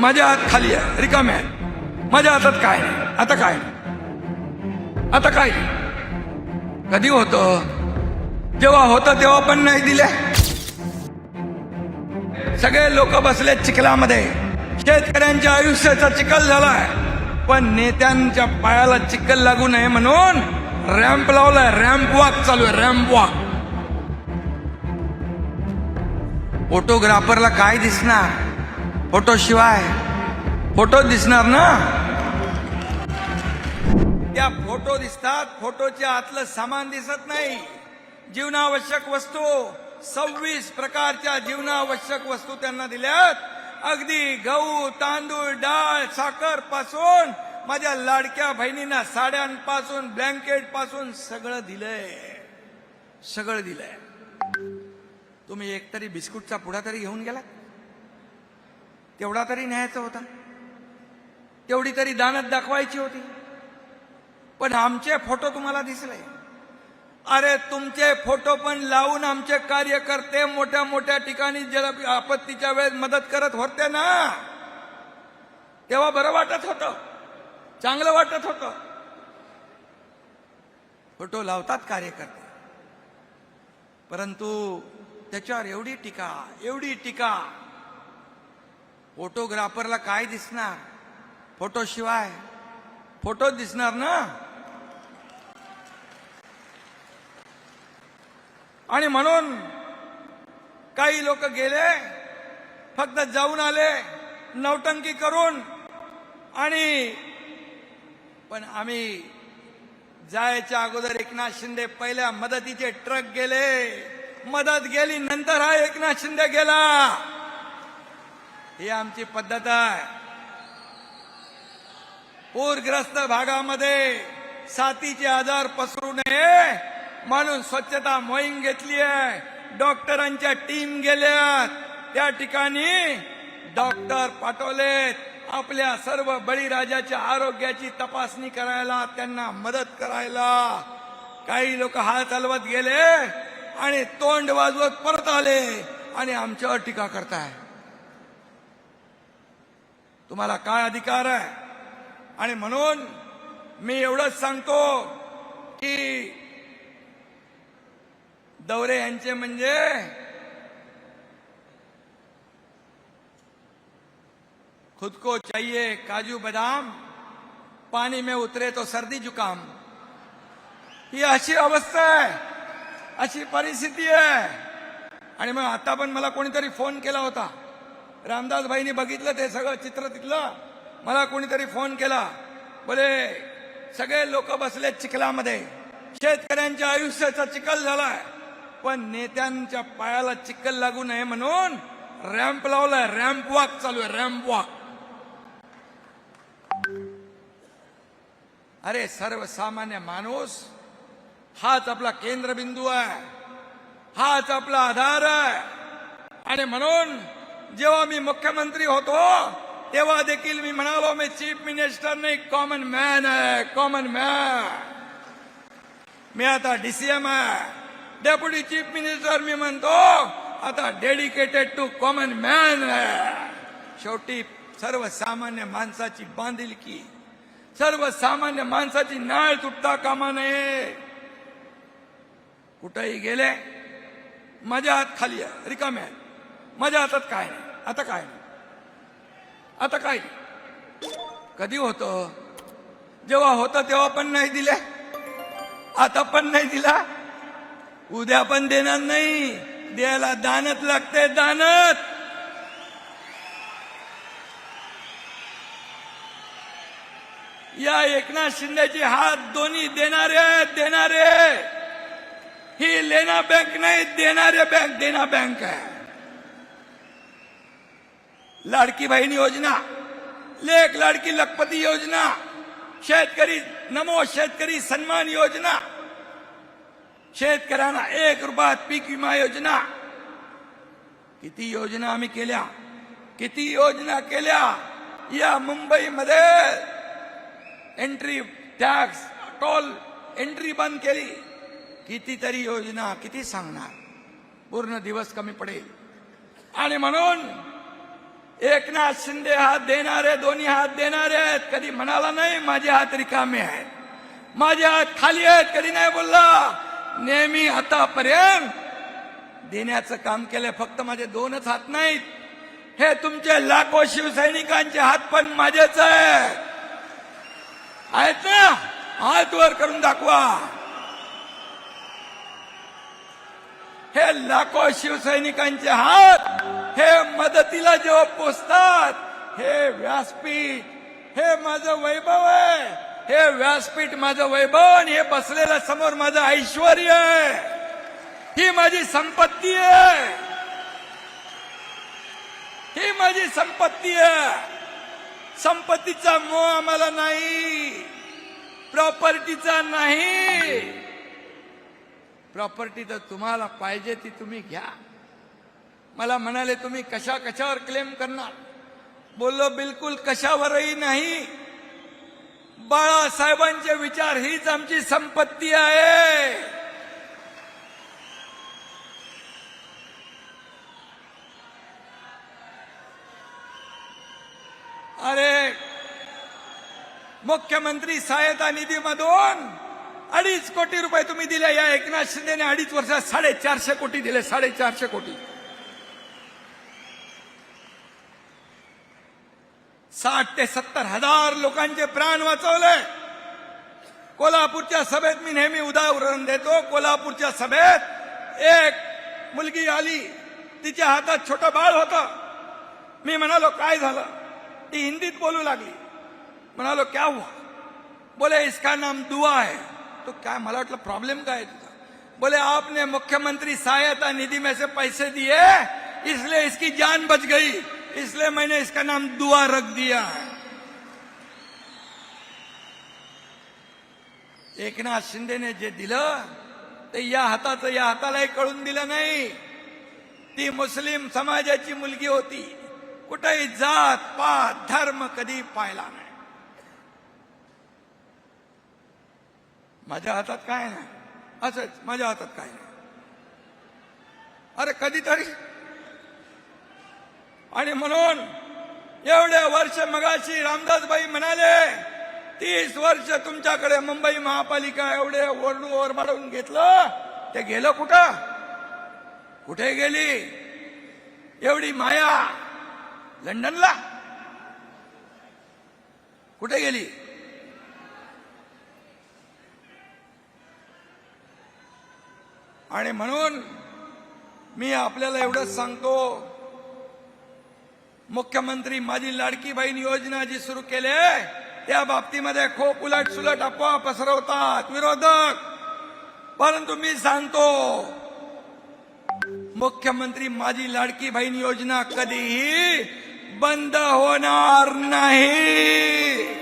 माझ्या हात खाली आहे. रिकामे आहे. माझ्या हातात काय नाही. आता काय नाही. आता काय नाही. कधी होतं? जेव्हा होतं तेव्हा पण नाही दिले. सगळे लोक बसले चिखलामध्ये. शेतकऱ्यांच्या आयुष्याचा चिखल झालाय. पण नेत्यांच्या पायाला चिखल लागू नये म्हणून रॅम्प लावलाय. रॅम्प वॉक चालू आहे. Ramp walk. फोटोग्राफरला काय दिसणार? फोटो शिवाय फोटो दिसणार ना? त्या फोटो दिसतात फोटोच्या आतलं सामान दिसत नाही. जीवनावश्यक वस्तू सव्वीस प्रकारच्या जीवनावश्यक वस्तू त्यांना दिल्यात. अगदी गहू तांदूळ डाळ साखरपासून माझ्या लाडक्या बहिणींना साड्यांपासून ब्लँकेटपासून सगळं दिलंय. सगळं दिलंय. तुम्ही एकतरी बिस्कुटचा पुडा तरी घेऊन गेलात? तेवढा तरी न्यायचा होता. तेवढी तरी दानत दाखवायची होती. पण आमचे फोटो तुम्हाला दिसले. अरे तुमचे फोटो पण लावून आमचे कार्यकर्ते मोठ्या मोठ्या ठिकाणी जल आपत्तीच्या वेळेस मदत करत होते ना. तेव्हा बरं वाटत होतं. चांगलं वाटत होतं. फोटो लावतात कार्यकर्ते. परंतु त्याच्यावर एवढी टीका एवढी टीका. फोटोग्राफरला काय दिसणार? फोटो शिवाय. फोटो दिसणार ना? आणि म्हणून काही लोक गेले फक्त जाऊन आले नौटंकी करून. आणि पण आम्ही जायच्या अगोदर एकनाथ शिंदे पहिल्या मदतीचे ट्रक गेले. मदत गेली नंतर हा एकनाथ शिंदे गेला. ही आमची पद्धत आहे. पूरग्रस्त भागामध्ये साथीचे आजार पसरू नये म्हणून स्वच्छता मोहीम घेतली आहे. डॉक्टरांच्या टीम गेल्यात. त्या ठिकाणी डॉक्टर पाठवलेत. आपल्या सर्व बळीराजाच्या आरोग्याची तपासणी करायला त्यांना मदत करायला. काही लोक हात चालवत गेले आणि तोंड वाजवत परत आले आणि आमच्यावर टीका करताय. तुम्हाला काय अधिकार म्हणून मी एवढंच सांगतो की दौरे यांचे म्हणजे खुद को चाहिए काजू बदाम, पानी में उतरे तो सर्दी जुकाम। ही अशी अवस्था आहे, अशी परिस्थिती आहे। आणि आता पण मला कोणीतरी फ़ोन केला होता। रामदास भाईनी बघितलं ते सगळं चित्र तिथलं. मला कोणीतरी फोन केला. बोले सगळे लोक बसले चिखलामध्ये. शेतकऱ्यांच्या आयुष्याचा चिखल झालाय. पण नेत्यांच्या पायाला चिखल लागू नये म्हणून रॅम्प लावलाय. रॅम्प वॉक चालू आहे. रॅम्प वॉक अरे सर्वसामान्य माणूस हाच आपला केंद्रबिंदू आहे. हाच आपला आधार आहे. आणि म्हणून जेव्हा मी मुख्यमंत्री होतो तेव्हा देखील मी म्हणालो मी चीफ मिनिस्टर नाही कॉमन मॅन आहे कॉमन मॅन. मी आता डीसीएम आहे. डेप्युटी चीफ मिनिस्टर मी म्हणतो आता डेडिकेटेड टू कॉमन मॅन आहे. शेवटी सर्वसामान्य माणसाची बांधिलकी सर्वसामान्य माणसाची नाळ तुटता कामा नये. कुठेही गेले माझ्या हात खाली आहे. रिकाम्या माझ्या हातात काय नाही. आता काय नाही. आता काय कधी होतं? जेव्हा होतं तेव्हा पण नाही दिले आता पण नाही दिला. उद्या पण देणार नाही. द्यायला दानत लागते दानत. या एकनाथ शिंदेची हात दोन्ही देणारे देणारे. ही लेना बँक नाही देणारे बँक देना बँक आहे. लाडकी बहीण योजना, लेख लाडकी लखपती योजना, शेतकरी नमो शेतकरी सन्मान योजना, शेतकऱ्यांना एक रुपयात पीक विमा योजना. किती योजना आम्ही केल्या? किती योजना केल्या? या मुंबईमध्ये एंट्री टॅक्स टोल एंट्री बंद केली. कितीतरी योजना, किती सांगणार? पूर्ण दिवस कमी पडेल. आणि म्हणून एकनाथ शिंदे हात देणारे दोन्ही हात देणारे आहेत. कधी म्हणाला नाही माझे हात रिकामे आहेत. माझे हात खाली आहेत कधी नाही बोलला. नेहमी आतापर्यंत देण्याचं काम केलंय फक्त माझे दोनच हात नाहीत. हे तुमचे लाखो शिवसैनिकांचे हात पण माझेच आहेत ना? हात वर करून दाखवा. हे लाखो शिवसैनिकांचे हात हे मदतीला जेव्हा पोचतात हे व्यासपीठ हे माझं वैभव आहे. हे व्यासपीठ माझं वैभव आणि हे बसलेल्या समोर माझं ऐश्वर आहे. ही माझी संपत्ती आहे. ही माझी संपत्ती आहे. संपत्तीचा मोह आम्हाला नाही. प्रॉपर्टीचा नाही. प्रॉपर्टी तर तुम्हाला पाहिजे ती तुम्ही घ्या. मला म्हणाले तुम्ही कशा कशावर क्लेम करणार? बोललो बिलकुल कशावरही नाही. बाळासाहेबांचे विचार हीच आमची संपत्ती आहे. अरे मुख्यमंत्री सहायता निधीमधून अडीच कोटी रुपये तुम्ही दिले. या एकनाथ शिंदेने अडीच वर्षात साडेचारशे कोटी दिले. साडेचारशे कोटी. साठ ते सत्तर हजार लोकांचे प्राण वाचवले. कोल्हापूरच्या सभेत मी नेहमी उदाहरण देतो. कोल्हापूरच्या सभेत एक मुलगी आली. तिच्या हातात छोटं बाळ होतं. मी म्हणालो काय झालं? ती हिंदीत बोलू लागली. म्हणालो क्या हुआ? बोले इसका नाम दुआ है. तो क्या मला वाटलं प्रॉब्लेम काय तुझा बोले आपने मुख्यमंत्री सहायता निधि में से पैसे दिए इसलिए इसकी जान बच गई इसलिए मैंने इसका नाम दुआ रख दिया है. एकनाथ शिंदेने जे दिलं ते या हाताचं या हातालाही कळून दिलं नाही. ती मुस्लिम समाजाची मुलगी होती. कुठेही जात पात धर्म कधी पाहिला नाही. माझ्या हातात काय नाही. असंच माझ्या हातात काय नाही. अरे कधीतरी. आणि म्हणून एवढे वर्ष मगाशी रामदासबाई म्हणाले तीस वर्ष तुमच्याकडे मुंबई महापालिका एवढे ओरडू ओरबाडून घेतलं ते गेलं कुठं? कुठे गेली? एवढी माया लंडनला. कुठे गेली? आणि म्हणून मी आपल्याला एवढंच सांगतो मुख्यमंत्री माझी लाडकी बहीण योजना जी सुरू केली त्या बाबतीमध्ये खूप उलट सुलट अफवा पसरवतात विरोधक. परंतु मी सांगतो मुख्यमंत्री माझी लाडकी बहीण योजना कधीही बंद होणार नाही.